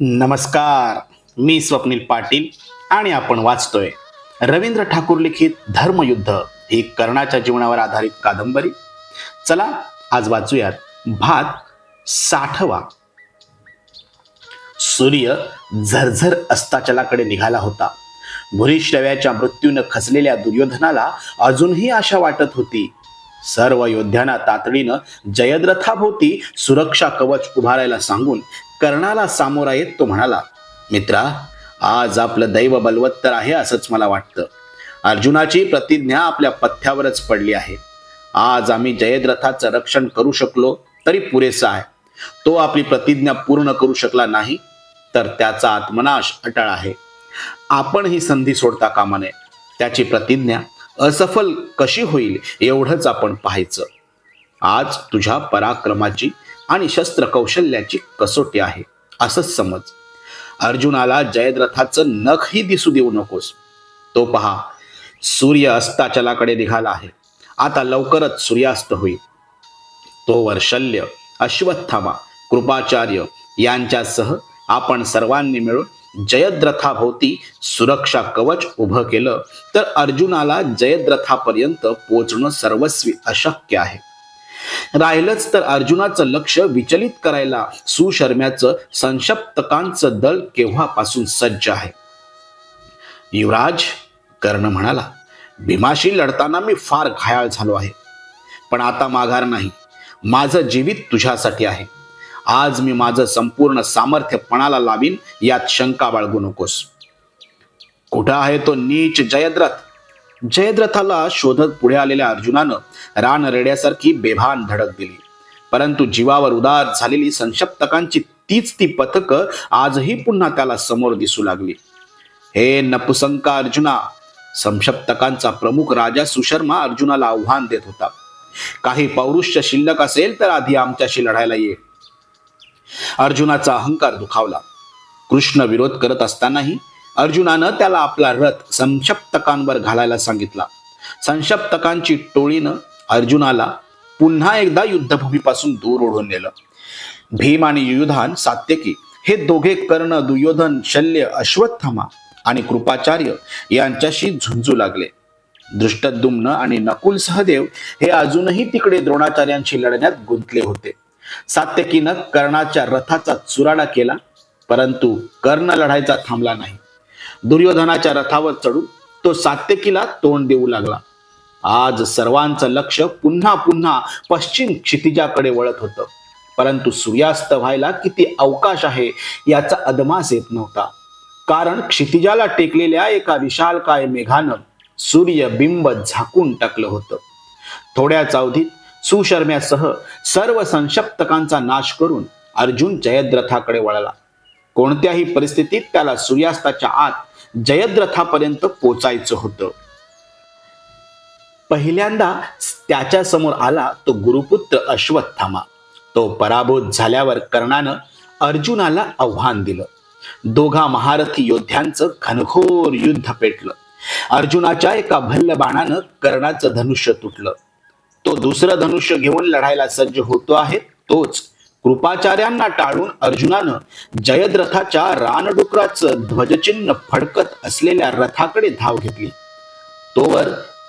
नमस्कार. मी स्वप्नील पाटील आणि आपण वाचतोय रवींद्र ठाकूर लिखित धर्मयुद्ध ही कर्णाच्या जीवनावर आधारित कादंबरी. चला आज वाचूयात भात साठवा. सूर्य झरझर अस्ताचलाकडे निघाला होता. भुरीश्रव्याच्या मृत्यूनं खचलेल्या दुर्योधनाला अजूनही आशा वाटत होती. सर्व योद्ध्यांना तातडीनं जयद्रथाभोवती सुरक्षा कवच उभारायला सांगून कर्णाला सामोरा येत तो म्हणाला मित्रा आज आपलं दैव बलवत्तर आहे असंच मला वाटतं. अर्जुनाची प्रतिज्ञा आपल्या पथ्यावरच पडली आहे. आज आम्ही जयद्रथाचं रक्षण करू शकलो तरी पुरेसा आहे. तो आपली प्रतिज्ञा पूर्ण करू शकला नाही तर त्याचा आत्मनाश अटळ आहे. आपण ही संधी सोडता कामा नये. त्याची प्रतिज्ञा असफल कशी होईल एवढंच आपण पाहायचं. आज तुझ्या पराक्रमाची आणि शस्त्र कौशल्याची कसोटी आहे. असंच समज. अर्जुनाला जयद्रथाचं नखही दिसू देऊ नकोस. तो पहा सूर्य अस्ताचलाकडे निघाला आहे. आता लवकरच सूर्यास्त होईल. तोवर शल्य अश्वत्थामा कृपाचार्य यांच्यासह आपण सर्वांनी मिळून जयद्रथाभोवती सुरक्षा कवच उभं केलं तर अर्जुनाला जयद्रथापर्यंत पोचणं सर्वस्वी अशक्य आहे. राहिलंच तर अर्जुनाचं लक्ष विचलित करायला सुशर्म्याचं संशप्तकांचं दल केव्हापासून सज्ज आहे? युवराज कर्ण म्हणाला भीमाशी लढताना मी फार घायाळ झालो आहे. पण आता माघार नाही. माझं जीवित तुझ्यासाठी आहे. आज मी माझं संपूर्ण सामर्थ्य पणाला लावीन यात शंका बाळगू नकोस. कुठं आहे तो नीच जयद्रथ? जयद्रथाला शोधत पुढे आलेल्या अर्जुनानं रान रेड्यासारखी बेभान धडक दिली. परंतु जीवावर उदार झालेली संशप्तकांची तीच ती पथकं आजही पुन्हा त्याला समोर दिसू लागली. हे नपुसंका अर्जुना संशप्तकांचा प्रमुख राजा सुशर्मा अर्जुनाला आव्हान देत होता. काही पौरुष्य शिल्लक असेल तर आधी आमच्याशी लढायला ये. अर्जुनाचा अहंकार दुखावला. कृष्ण विरोध करत असतानाही अर्जुनानं त्याला आपला रथ संशप्तकांवर घालायला सांगितला. संशप्तकांची टोळीनं अर्जुनाला पुन्हा एकदा युद्धभूमीपासून दूर ओढून नेलं. भीम आणि युधान सात्यकी हे दोघे कर्ण दुर्योधन शल्य अश्वत्थामा आणि कृपाचार्य यांच्याशी झुंजू लागले. दृष्टदुम्न आणि नकुल सहदेव हे अजूनही तिकडे द्रोणाचार्यांशी लढण्यात गुंतले होते. सात्यकीनं कर्णाच्या रथाचा चुराडा केला परंतु कर्ण लढायचा थांबला नाही. दुर्योधनाच्या रथावर चढून तो सात्यकीला तोंड देऊ लागला. आज सर्वांचं लक्ष पुन्हा पुन्हा पश्चिम क्षितिजाकडे वळत होतं. परंतु सूर्यास्त व्हायला किती अवकाश आहे याचा अदमास येत नव्हता. कारण क्षितिजाला टेकलेल्या एका विशालकाय मेघानं सूर्य बिंब झाकून टाकलं होतं. थोड्याच अवधीत सुशर्म्यासह सर्व संशप्तकांचा नाश करून अर्जुन जयद्रथाकडे वळला. कोणत्याही परिस्थितीत त्याला सूर्यास्ताच्या आत जयद्रथापर्यंत पोचायचं होतं. पहिल्यांदा त्याच्यासमोर आला तो गुरुपुत्र अश्वत्थामा. तो पराभूत झाल्यावर कर्णानं अर्जुनाला आव्हान दिलं. दोघा महारथी योद्ध्यांचं घनघोर युद्ध पेटलं. अर्जुनाच्या एका भल्ल बाणानं कर्णाचं धनुष्य तुटलं. तो दुसरं धनुष्य घेऊन लढायला सज्ज होतो आहे तोच कृपाचार्यांना टाळून अर्जुनानं जयद्रथाच्या रानडुकराचं ध्वजचिन्ह फडकत असलेल्या रथाकडे धाव घेतली. तोवर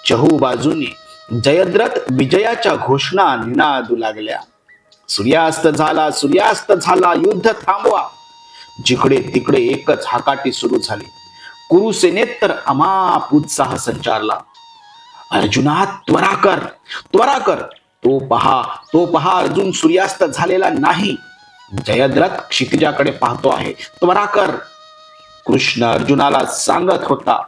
चहू बाजूनी जयद्रथ विजयाच्या घोषणा निनादू लागल्या. सूर्यास्त झाला सूर्यास्त झाला युद्ध थांबवा. जिकडे तिकडे एकच हाकाटी सुरू झाली. कुरुसेनेत तर अमाप उत्साह संचारला. अर्जुना त्वरा कर त्वरा कर. तो पहा तो पहा अर्जुन सूर्यास्त झालेला नाही. जयद्रथ क्षितिजाकडे पाहतो आहे. त्वराकर कृष्ण अर्जुनाला सांगत होता.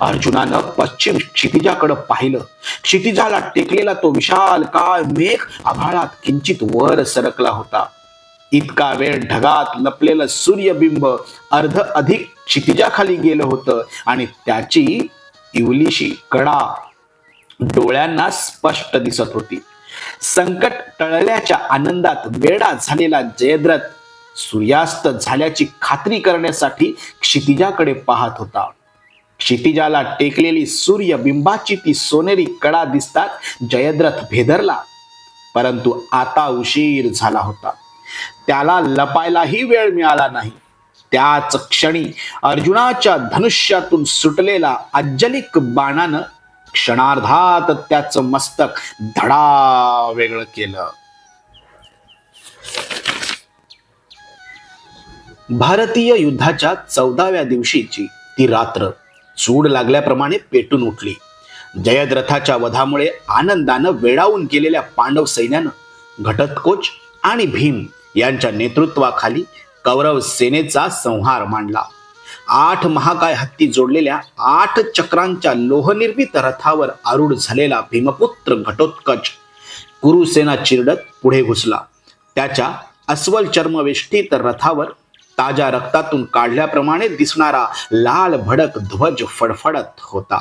अर्जुनानं पश्चिम क्षितिजाकडे पाहिलं. क्षितिजाला टेकलेला तो विशाल काळ मेघ आभाळात किंचित वर सरकला होता. इतका वेळ ढगात लपलेलं सूर्यबिंब अर्ध अधिक क्षितिजाखाली गेलं होतं आणि त्याची इवलीशी कडा डोळ्यांना स्पष्ट दिसत होती. संकट टळल्याच्या आनंदात वेडा झालेला जयद्रथ सूर्यास्त झाल्याची खात्री करण्यासाठी क्षितिजाकडे पाहत होता. क्षितिजाला टेकलेली सूर्यबिंबाची ती सोनेरी कडा दिसतात जयद्रथ भेदरला. परंतु आता उशीर झाला होता. त्याला लपायलाही वेळ मिळाला नाही. त्याच क्षणी अर्जुनाच्या धनुष्यातून सुटलेला अज्जलिक बाणानं क्षणार्धात त्याचं मस्तक धडा वेगळं केलं. भारतीय युद्धाच्या चौदाव्या दिवशीची ती रात्र चूड लागल्याप्रमाणे पेटून उठली. जयद्रथाच्या वधामुळे आनंदानं वेडावून केलेल्या पांडव सैन्यानं घटतकोच आणि भीम यांच्या नेतृत्वाखाली कौरव सेनेचा संहार मांडला. आठ महाकाय हत्ती जोडलेल्या आठ चक्रांच्या लोहनिर्मित रथावर आरूढ झालेला भीमपुत्र घटोत्कच कुरुसेना चिरडत पुढे घुसला. त्याच्या अस्वल चर्मवेष्टीत रथावर ताज्या रक्तातून काढल्याप्रमाणे दिसणारा लाल भडक ध्वज फडफडत होता.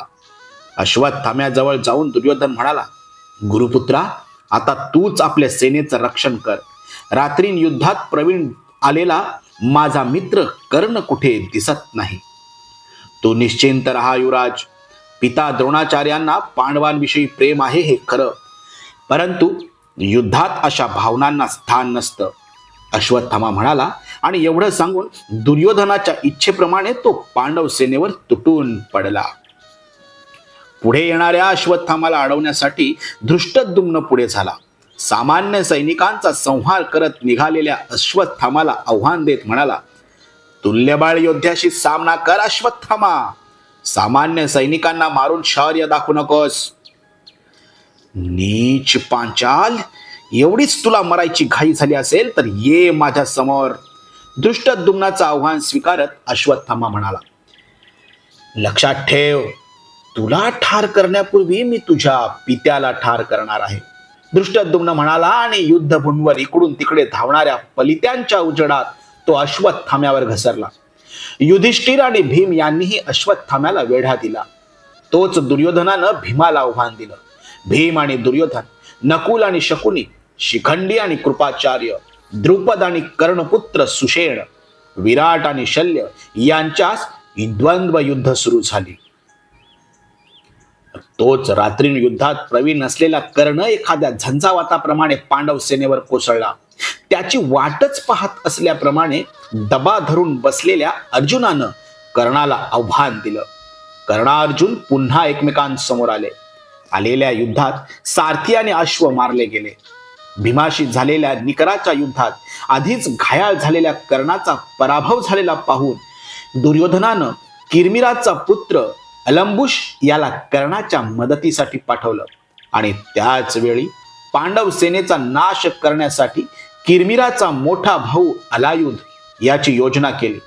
अश्वत्थाम्याजवळ जाऊन दुर्योधन म्हणाला गुरुपुत्रा आता तूच आपल्या सेनेचं रक्षण कर. रात्रीन युद्धात प्रवीण आलेला माझा मित्र कर्ण कुठे दिसत नाही. तू निश्चिंत राहा युवराज. पिता द्रोणाचार्यांना पांडवांविषयी प्रेम आहे हे खरं. परंतु युद्धात अशा भावनांना स्थान नसतं. अश्वत्थामा म्हणाला आणि एवढं सांगून दुर्योधनाच्या इच्छेप्रमाणे तो पांडव सेनेवर तुटून पडला. पुढे येणाऱ्या अश्वत्थामाला अडवण्यासाठी धृष्टद्युम्न पुढे झाला. सामान्य सैनिकांचा संहार करत निघालेल्या अश्वत्थामाला आव्हान देत म्हणाला तुल्यबाळ योद्ध्याशी सामना कर अश्वत्थामा. सामान्य सैनिकांना मारून शौर्य दाखवू नकोस. नीच पांचाल एवढीच तुला मरायची घाई झाली असेल तर ये माझ्यासमोर. दृष्टद्युम्नाचं आव्हान स्वीकारत अश्वत्थामा म्हणाला लक्षात ठेव तुला ठार करण्यापूर्वी मी तुझ्या पित्याला ठार करणार आहे. दृष्टद्युम्न म्हणाला आणि युद्धभूमीवर इकडून तिकडे धावणाऱ्या पलित्यांच्या उजडात तो अश्वत्थाम्यावर घसरला. युधिष्ठिर आणि भीम यांनीही अश्वत्थाम्याला वेढा दिला. तोच दुर्योधनानं भीमाला आव्हान दिलं. भीम आणि दुर्योधन नकुल आणि शकुनी शिखंडी आणि कृपाचार्य द्रुपद आणि कर्णपुत्र सुषेण विराट आणि शल्य यांच्यास द्वंद्व युद्ध सुरू झाली. तोच रात्री युद्धात प्रवीण असलेला कर्ण एखाद्या झंझावाताप्रमाणे पांडव सेनेवर कोसळला. त्याची वाटच पाहत असल्याप्रमाणे दबा धरून बसलेल्या अर्जुनानं कर्णाला आव्हान दिलं. कर्णार्जुन पुन्हा एकमेकांसमोर आले. आलेल्या युद्धात सारथी आणि अश्व मारले गेले. भीमाशी झालेल्या निकराच्या युद्धात आधीच घायाळ झालेल्या कर्णाचा पराभव झालेला पाहून दुर्योधनानं किरमिराचा पुत्र अलंबुश याला कर्णाच्या मदतीसाठी पाठवलं. आणि त्याच वेळी पांडव सेनेचा नाश करण्यासाठी किरमिराचा मोठा भाऊ अलायुध याची योजना केली.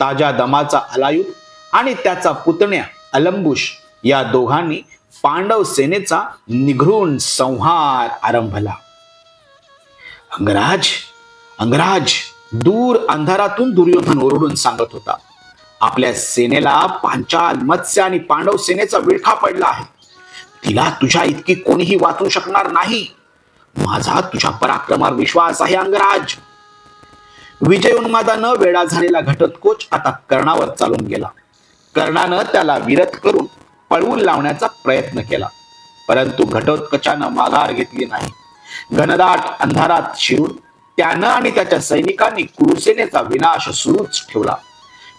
ताज्या दमाचा अलायुध आणि त्याचा पुतण्या अलंबुश या दोघांनी पांडव सेनेचा निघृण संहार आरंभला. अंगराज अंगराज दूर अंधारातून दुर्योधन ओरडून सांगत होता आपल्या सेनेला पांचाल मत्स्य आणि पांडव सेनेचा विळखा पडला आहे. तिला तुझ्या इतकी कोणीही वाचू शकणार नाही. माझा तुझ्या पराक्रमावर विश्वास आहे अंगराज. विजयोन्मादानं वेळा झालेला घटोत्कोच आता कर्णावर चालून गेला. कर्णानं त्याला विरत करून पळवून लावण्याचा प्रयत्न केला. परंतु घटोत्कचानं माघार घेतली नाही. घनदाट अंधारात शिरून त्यानं आणि त्याच्या सैनिकांनी कुरुसेनेचा विनाश सुरूच ठेवला.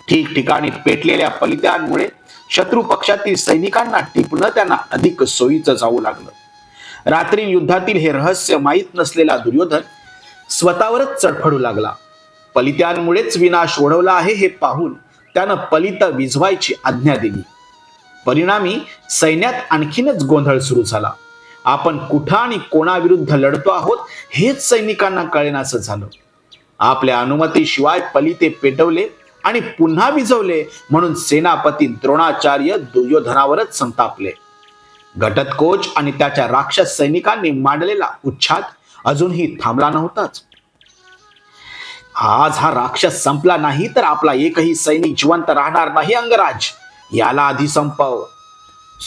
ठिकठिकाणी पेटलेल्या पलित्यांमुळे शत्रू पक्षातील सैनिकांना टिपणं त्यांना अधिक सोयीचं जाऊ लागलं. रात्री युद्धातील हे रहस्य माहीत नसलेला दुर्योधन स्वतःवरच चढफडू लागला. पलित्यांमुळेच विनाश ओढवला आहे हे पाहून त्यानं पलित विझवायची आज्ञा दिली. परिणामी सैन्यात आणखीनच गोंधळ सुरू झाला. आपण कुठं आणि कोणाविरुद्ध लढतो आहोत हेच सैनिकांना कळेनासं झालं. आपल्या अनुमतीशिवाय पलिते पेटवले आणि पुन्हा विझवले म्हणून सेनापती द्रोणाचार्य दुर्योधनावरच संतापले. घटतकोच आणि त्याच्या राक्षस सैनिकांनी मांडलेला उच्छाद अजूनही थांबला नव्हताच. आज हा राक्षस संपला नाही तर आपला एकही सैनिक जिवंत राहणार नाही अंगराज. याला आधी संपव.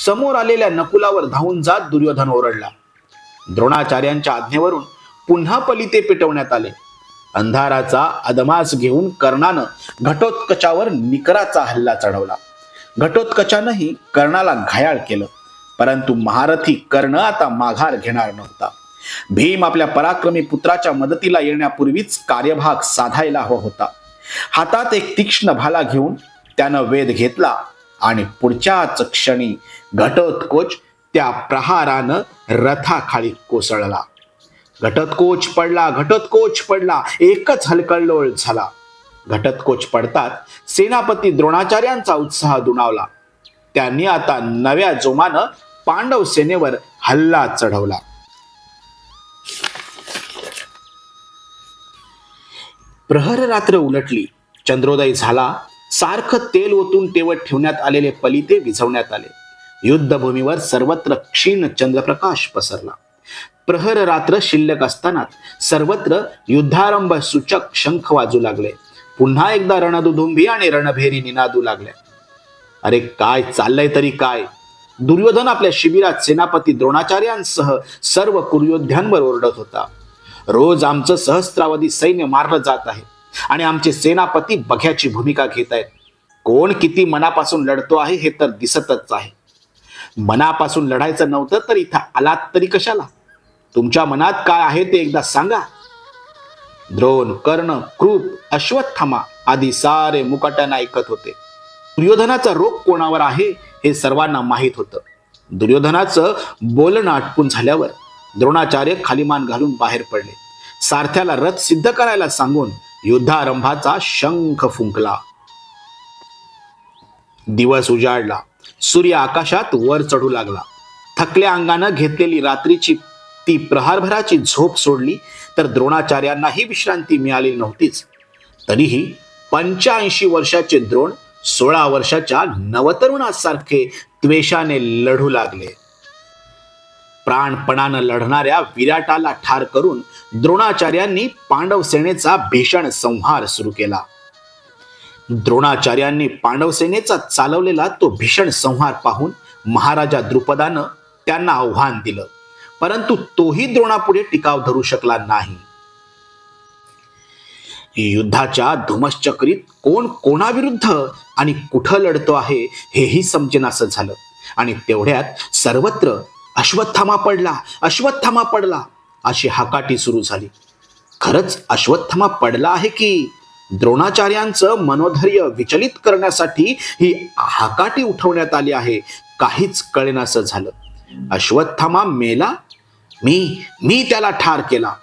समोर आलेल्या नकुलावर धावून जात दुर्योधन ओरडला. द्रोणाचार्यांच्या आज्ञेवरून पुन्हा पलिते पेटवण्यात आले. अंधाराचा अदमास घेऊन कर्णानं घटोत्कचावर निकराचा हल्ला चढवला. घटोत्कचानंही कर्णाला घायाळ केलं परंतु महारथी कर्ण आता माघार घेणार नव्हता. भीम आपल्या पराक्रमी पुत्राच्या मदतीला येण्यापूर्वीच कार्यभाग साधायला हवा होता. हातात एक तीक्ष्ण भाला घेऊन त्यानं वेध घेतला आणि पुढच्याच क्षणी घटोत्कोच त्या प्रहारानं रथाखाली कोसळला. घटतकोच पडला घटोत्कोच पडला एकच हलकल्लोळ झाला. घटतकोच पडतात सेनापती द्रोणाचार्यांचा उत्साह दुणावला. त्यांनी आता नव्या जोमानं पांडव सेनेवर हल्ला चढवला. प्रहर रात्र उलटली. चंद्रोदय झाला. सारखं तेल ओतून तेवत ठेवण्यात आलेले पलिते विझवण्यात आले. युद्धभूमीवर सर्वत्र क्षीण चंद्रप्रकाश पसरला. प्रहर रात्र शिल्लक असताना सर्वत्र युद्धारंभ सूचक शंख वाजू लागले. पुन्हा एकदा रणदुधुंबी आणि रणभेरी निनादू लागल्या. अरे काय चाललंय तरी काय? दुर्योधन आपल्या शिबिरात सेनापती द्रोणाचार्यांसह सर्व कुरयोध्यांवर ओरडत होता. रोज आमचं सहस्त्रावधी सैन्य मारलं जात आहे आणि आमचे सेनापती बघ्याची भूमिका घेत आहेत. कोण किती मनापासून लढतो आहे हे तर दिसतच आहे. मनापासून लढायचं नव्हतं तर इथं आलात तरी कशाला? तुमच्या मनात काय आहे ते एकदा सांगा. द्रोण कर्ण कृप अश्वत्थामा आदी सारे मुकाट्यानं ऐकत होते. दुर्योधनाचा रोग कोणावर आहे हे सर्वांना माहीत होतं. दुर्योधनाचं बोलणं आटपून झाल्यावर द्रोणाचार्य खालीमान घालून बाहेर पडले. सारथ्याला रथ सिद्ध करायला सांगून युद्धारंभाचा शंख फुंकला. दिवस उजाडला. सूर्य आकाशात वर चढू लागला. थकल्या अंगानं घेतलेली रात्रीची ती प्रहारभराची झोप सोडली तर द्रोणाचार्यांनाही विश्रांती मिळाली नव्हतीच. तरीही पंच्याऐंशी वर्षाचे द्रोण सोळा वर्षाच्या नवतरुणासारखे त्वेषाने लढू लागले. प्राणपणानं लढणाऱ्या विराटाला ठार करून द्रोणाचार्यांनी पांडव सेनेचा भीषण संहार सुरू केला. द्रोणाचार्यांनी पांडव सेनेचा चालवलेला तो भीषण संहार पाहून महाराजा द्रुपदानं त्यांना आव्हान दिलं. परंतु तोही द्रोणापुढे टिकाव धरू शकला नाही. युद्धाच्या धुमश्चक्रीत कोण कोणाविरुद्ध आणि कुठं लढतो आहे हेही समजेनासं झालं. आणि तेवढ्यात सर्वत्र अश्वत्थामा पडला अश्वत्थामा पडला अशी हाकाटी सुरू झाली. खरंच अश्वत्थामा पडला आहे की द्रोणाचार्यांचं मनोधैर्य विचलित करण्यासाठी ही हाकाटी उठवण्यात आली आहे काहीच कळेनासं झालं. अश्वत्थामा मेला मी मी त्याला ठार केला.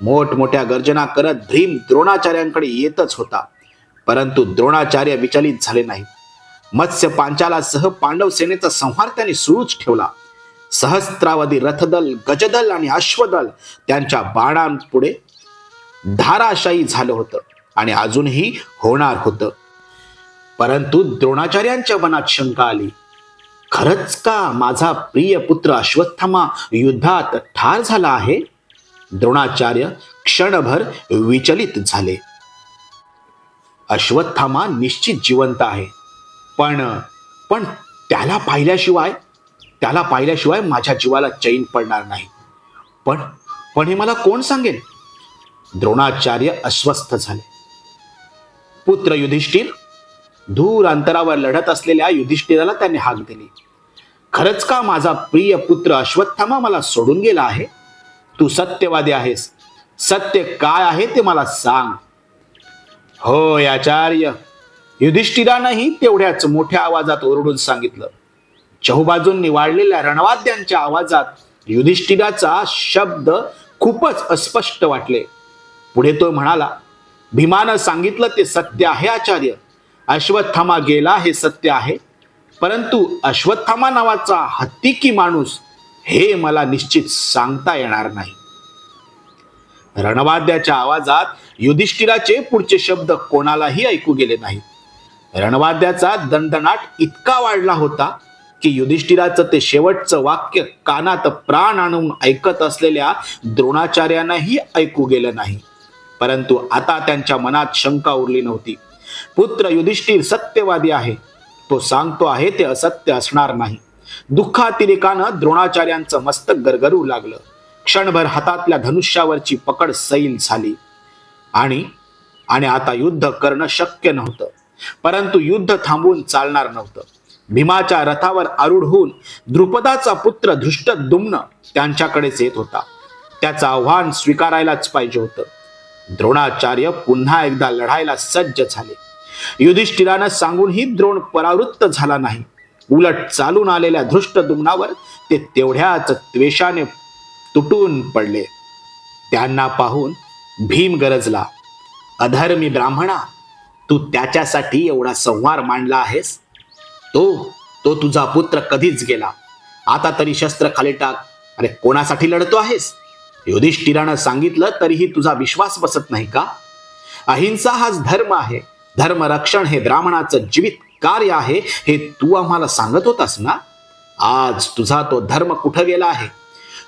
मोठमोठ्या गर्जना करत भीम द्रोणाचार्यांकडे येतच होता. परंतु द्रोणाचार्य विचलित झाले नाही मत्स्य पांचालासह पांडव सेनेचा संहार त्यांनी सुरूच ठेवला. सहस्त्रावधी रथदल गजदल आणि अश्वदल त्यांच्या बाणांपुढे धाराशायी झालं होतं आणि अजूनही होणार होतं. परंतु द्रोणाचार्यांच्या मनात शंका आली. खरंच का माझा प्रिय पुत्र अश्वत्थामा युद्धात ठार झाला आहे? द्रोणाचार्य क्षणभर विचलित झाले. अश्वत्थामा निश्चित जिवंत आहे. पण पण त्याला पाहिल्याशिवाय त्याला पाहिल्याशिवाय माझ्या जीवाला चैन पडणार नाही. पण पण हे मला कोण सांगेल? द्रोणाचार्य अस्वस्थ झाले. पुत्र युधिष्ठिर दूर अंतरावर लढत असलेल्या युधिष्ठिराला त्यांनी हाक दिली. खरंच का माझा प्रिय पुत्र अश्वत्थामा मला सोडून गेला आहे? तू सत्यवादी आहेस. सत्य काय आहे ते मला सांग. होय आचार्य युधिष्ठिरानंही तेवढ्याच मोठ्या आवाजात ओरडून सांगितलं. चहूबाजूंनी वाढलेल्या रणवाद्यांच्या आवाजात युधिष्ठिराचा शब्द खूपच अस्पष्ट वाटले. पुढे तो म्हणाला भीमानं सांगितलं ते सत्य आहे आचार्य. अश्वत्थामा गेला हे सत्य आहे. परंतु अश्वत्थामा नावाचा हत्तिकी माणूस हे मला निश्चित सांगता येणार नाही. रणवाद्याच्या आवाजात युधिष्ठिराचे पुढचे शब्द कोणालाही ऐकू गेले नाहीत रणवाद्याचा दणदणाट इतका वाढला होता की युधिष्ठिराचं ते शेवटचं वाक्य कानात प्राण आणून ऐकत असलेल्या द्रोणाचार्यांनाही ऐकू गेलं नाही. परंतु आता त्यांच्या मनात शंका उरली नव्हती. पुत्र युधिष्ठिर सत्यवादी आहे. तो सांगतो आहे ते असत्य असणार नाही. दुःखातिरेकानं द्रोणाचार्यांचं मस्तक गरगरू लागलं. क्षणभर हातातल्या धनुष्यावरची पकड सैल झाली. आणि आणि आता युद्ध करणं शक्य नव्हतं. परंतु युद्ध थांबून चालणार नव्हतं. भीमाच्या रथावर आरूढ होऊन द्रुपदाचा पुत्र धृष्ट दुम्न त्यांच्याकडेच येत होता. त्याचं आव्हान स्वीकारायलाच पाहिजे होतं. द्रोणाचार्य पुन्हा एकदा लढायला सज्ज झाले. युधिष्ठिरानं सांगूनही द्रोण परावृत्त झाला नाही. उलट चालून आलेल्या धृष्ट दुम्नावर ते तेवढ्याच त्वेषाने तुटून पडले. त्यांना पाहून भीम गरजला अधर्मी ब्राह्मणा तू त्याच्यासाठी एवढा संहार मांडला आहेस? तो तो तुझा पुत्र कधीच गेला. आता तरी शस्त्र खाली टाक अरे कोणासाठी लढतो आहेस? युधिष्ठिरानं सांगितलं तरीही तुझा विश्वास बसत नाही का? अहिंसा हाच धर्म आहे. धर्मरक्षण हे ब्राह्मणाचं जीवित कार्य आहे हे तू आम्हाला सांगत होतास ना? आज तुझा तो धर्म कुठं गेला आहे?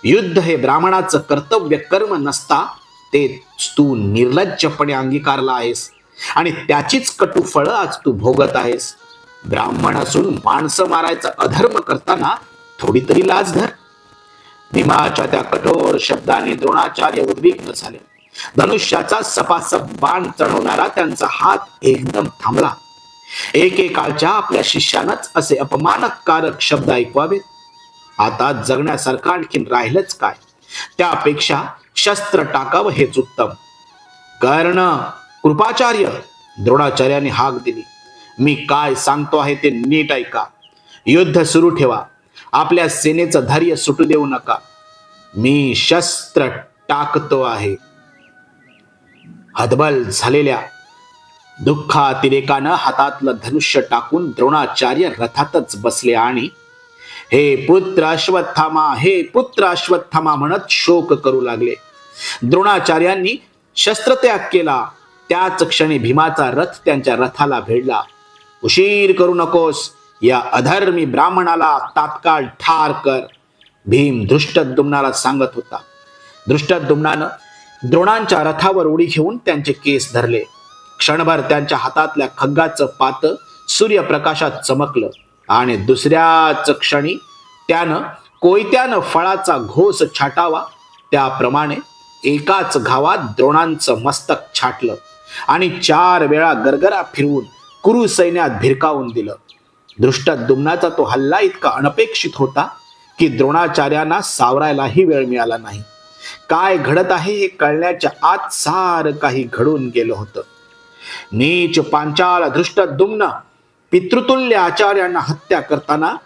युद्ध हे ब्राह्मणाचं कर्तव्य कर्म नसता ते तू निर्लज्जपणे अंगीकारला आहेस. आणि त्याचीच कटू फळं आज तू भोगत आहेस. ब्राह्मण असून माणसं मारायचा अधर्म करताना थोडी तरी लाज धर. भीमाच्या त्या कठोर शब्दाने द्रोणाचार्य उद्विग्न झाले. धनुष्याचा सपासप बाण चढवणारा त्यांचा हात एकदम थांबला. एकेकाळच्या आपल्या शिष्यानंच असे अपमानकारक शब्द ऐकवावेत. आता जगण्यासारखं आणखीन राहिलंच काय? त्यापेक्षा शस्त्र टाकावं हेच उत्तम. कर्ण कृपाचार्य द्रोणाचार्याने हाक दिली. मी काय सांगतो आहे ते नीट ऐका. युद्ध सुरू ठेवा. आपल्या सेनेचं धैर्य सुटू देऊ नका. मी शस्त्र टाकतो आहे. हतबल झालेल्या दुःखातिरेकानं हातातलं धनुष्य टाकून द्रोणाचार्य रथातच बसले आणि हे पुत्र अश्वत्थामा हे पुत्र अश्वत्थामा म्हणत शोक करू लागले. द्रोणाचार्यांनी शस्त्रत्याग केला. त्याच क्षणी भीमाचा रथ त्यांच्या रथाला भेडला. उशीर करू नकोस. या अधर्मी ब्राह्मणाला तात्काळ ठार कर. भीम दृष्टद्युम्नाला सांगत होता. दृष्टद्युम्नानं द्रोणांच्या रथावर उडी घेऊन त्यांचे केस धरले. क्षणभर त्यांच्या हातातल्या खग्गाचं पात सूर्यप्रकाशात चमकलं आणि दुसऱ्याच क्षणी त्यानं कोयत्यानं फळाचा घोस छाटावा. त्याप्रमाणे एकाच घावात द्रोणांचं मस्तक छाटलं आणि चार वेळा गरगरा फिरवून कुरु सैन्यात भिरकावून दिलं. दृष्टद्युम्नाचा तो हल्ला इतका अनपेक्षित होता की द्रोणाचार्यांना सावरायलाही वेळ मिळाला नाही. काय घडत आहे हे कळण्याच्या आत सार काही घडून गेलं होतं. नीच पांचाल दृष्टद्युम्न पितृतुल्य आचार्यांना हत्या करताना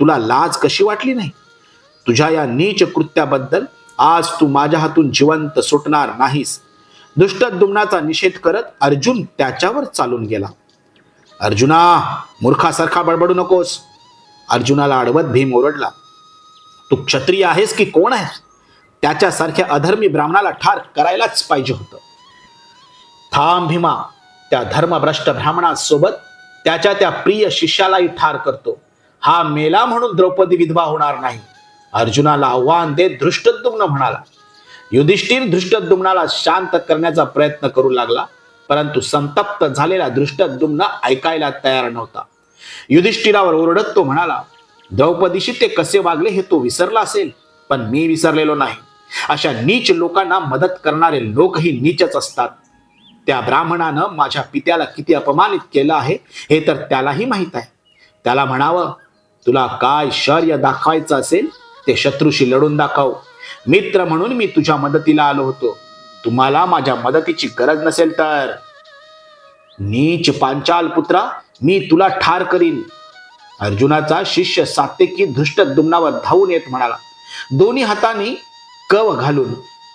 तुला लाज कशी वाटली नाही? तुझ्या या नीच कृत्याबद्दल आज तू माझ्या हातून जिवंत सुटणार नाहीस. दुष्टदुम्नाचा निषेध करत अर्जुन त्याच्यावर चालून गेला. अर्जुना मूर्खासारखा बडबडू नकोस. अर्जुनाला अडवत भीम ओरडला तू क्षत्रिय आहेस की कोण आहेस त्याच्यासारख्या अधर्मी ब्राह्मणाला ठार करायलाच पाहिजे होतं. थांब भीमा त्या धर्मभ्रष्ट ब्राह्मणासोबत त्याच्या त्या प्रिय शिष्यालाही ठार करतो. हा मेला म्हणून द्रौपदी विधवा होणार नाही. अर्जुनाला आव्हान देत धृष्टद्युम्न म्हणाला. युधिष्ठिर धृष्टद्युम्नाला शांत करण्याचा प्रयत्न करू लागला. परंतु संतप्त झालेला दृष्टद्युम्न ऐकायला तयार नव्हता. युधिष्ठिरावर ओरडत तो म्हणाला द्रौपदीशी ते कसे वागले हे तो विसरला असेल पण मी विसरलेलो नाही. अशा नीच लोकांना मदत करणारे लोकही नीचच असतात. त्या ब्राह्मणानं माझ्या पित्याला किती अपमानित केलं आहे हे तर त्यालाही माहीत आहे. त्याला म्हणावं तुला काय शौर्य दाखवायचं असेल ते शत्रूशी लढून दाखव. मित्र म्हणून मी तुझ्या मदतीला आलो होतो. तुम्हाला माझ्या मदतीची गरज नसेल तर. नीच पांचाल पुत्रा मी तुला ठार करीन. अर्जुनाचा शिष्य सात्यकी धृष्ट दुमनावर धावून येत म्हणाला. दोन्ही हातांनी कव घालून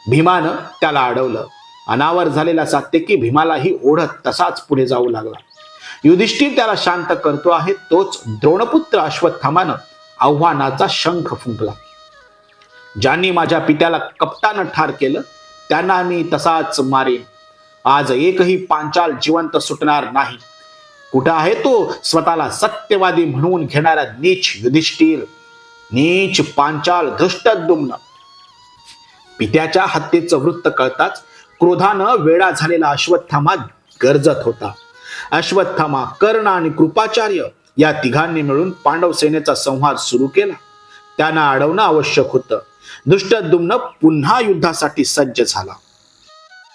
भीमानं त्याला अडवलं. अनावर झालेला सात्यकी भीमालाही ओढत तसाच पुढे जाऊ लागला. युधिष्ठिर त्याला शांत करतो आहे तोच द्रोणपुत्र अश्वत्थामानं आव्हानाचा शंख फुंकला. ज्यांनी माझ्या पित्याला कपटानं ठार केलं त्यांना मी तसाच मारेन. आज एकही पांचाल जिवंत सुटणार नाही. कुठं आहे तो स्वतःला सत्यवादी म्हणून घेणारा नीच युधिष्ठिर? नीच पांचाल धृष्टद्युम्न. पित्याच्या हत्येचं वृत्त कळताच क्रोधानं वेळा झालेला अश्वत्थामा गरजत होता. अश्वत्थामा कर्ण आणि कृपाचार्य या तिघांनी मिळून पांडव सेनेचा संहार सुरू केला. त्यांना अडवणं आवश्यक होतं. दुष्टदुम्न पुन्हा युद्धासाठी सज्ज झाला.